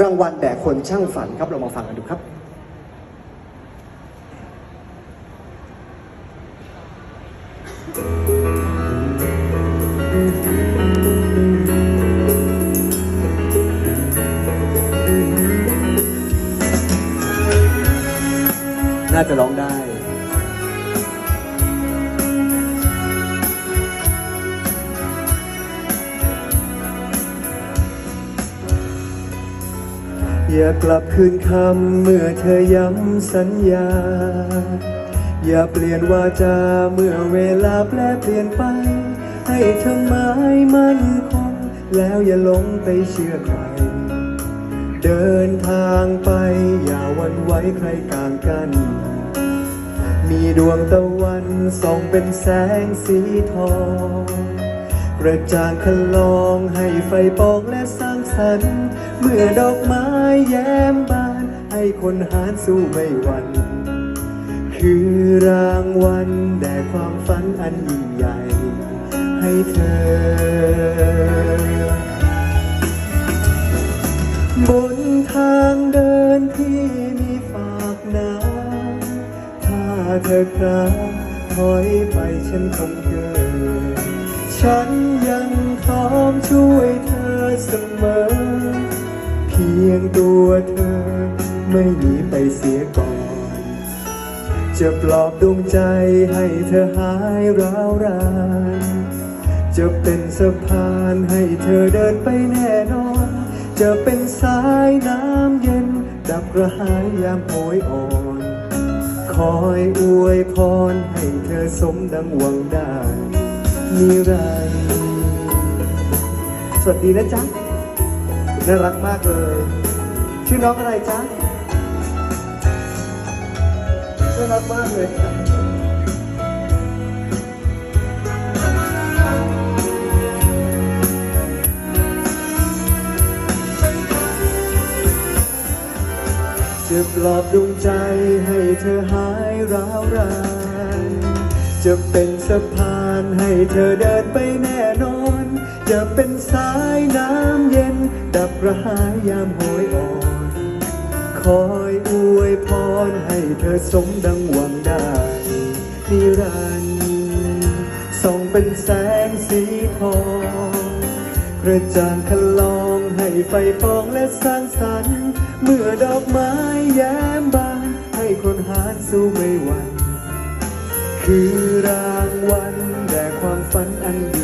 รางวัลแด่คนช่างฝันครับเรามาฟังกันดูครับ น่าจะร้องได้ อย่ากลับคืนคำเมื่อเธอย้ำสัญญา อย่าเปลี่ยนวาจาเมื่อเวลาแปลเปลี่ยนไป ให้เธอหมายมั่นคงแล้วอย่าหลงไปเชื่อใคร เดินทางไปอย่าวันไว้ใครต่างกัน มีดวงตะวันส่องเป็นแสงสีทอง กระจ่างคลองให้ไฟปองและสร้างสรรค์ เมื่อดอกไม้แย้มบาน ให้คนหารสู้ไม่หวั่นคือรางวัลแด่ความฝันอันยิ่งใหญ่ ให้เธอบนทางเดินที่มีฝากน้ำถ้าเธอคราถอยไปฉันคงเกิน ฉันยังพร้อมช่วยเธอเสมอ เพียงตัวเธอไม่หนีไปเสียก่อน จะปลอบดวงใจให้เธอหายร้าวราน จะเป็นสะพานให้เธอเดินไปแน่นอน จะเป็นสายน้ำเย็น ดับกระหายยามโหยอ่อน คอยอวยพรให้เธอสมดังหวังได้ นิรันดร์สวัสดีนะจ๊ะ น่ารักมากเลย ชื่อน้องอะไรจ๊ะ น่ารักมากเลยจะปลอบดวงใจให้เธอหายร้าวราน จะเป็นสะพานให้เธอเดินไปแน่นอน จะเป็นสายน้ำเย็น ดับกระหายยามโหยอ่อน คอยอวยพรให้เธอสมดังหวังได้นิรันดร์ส่องเป็นแสงสีทองกระจ่างคันลองให้ไฟฟองและสร้างสรรค์ เมื่อดอกไม้แย้มบานให้คนหาสู้ไม่หวั่น คือรางวัลแด่ความฝันอันดี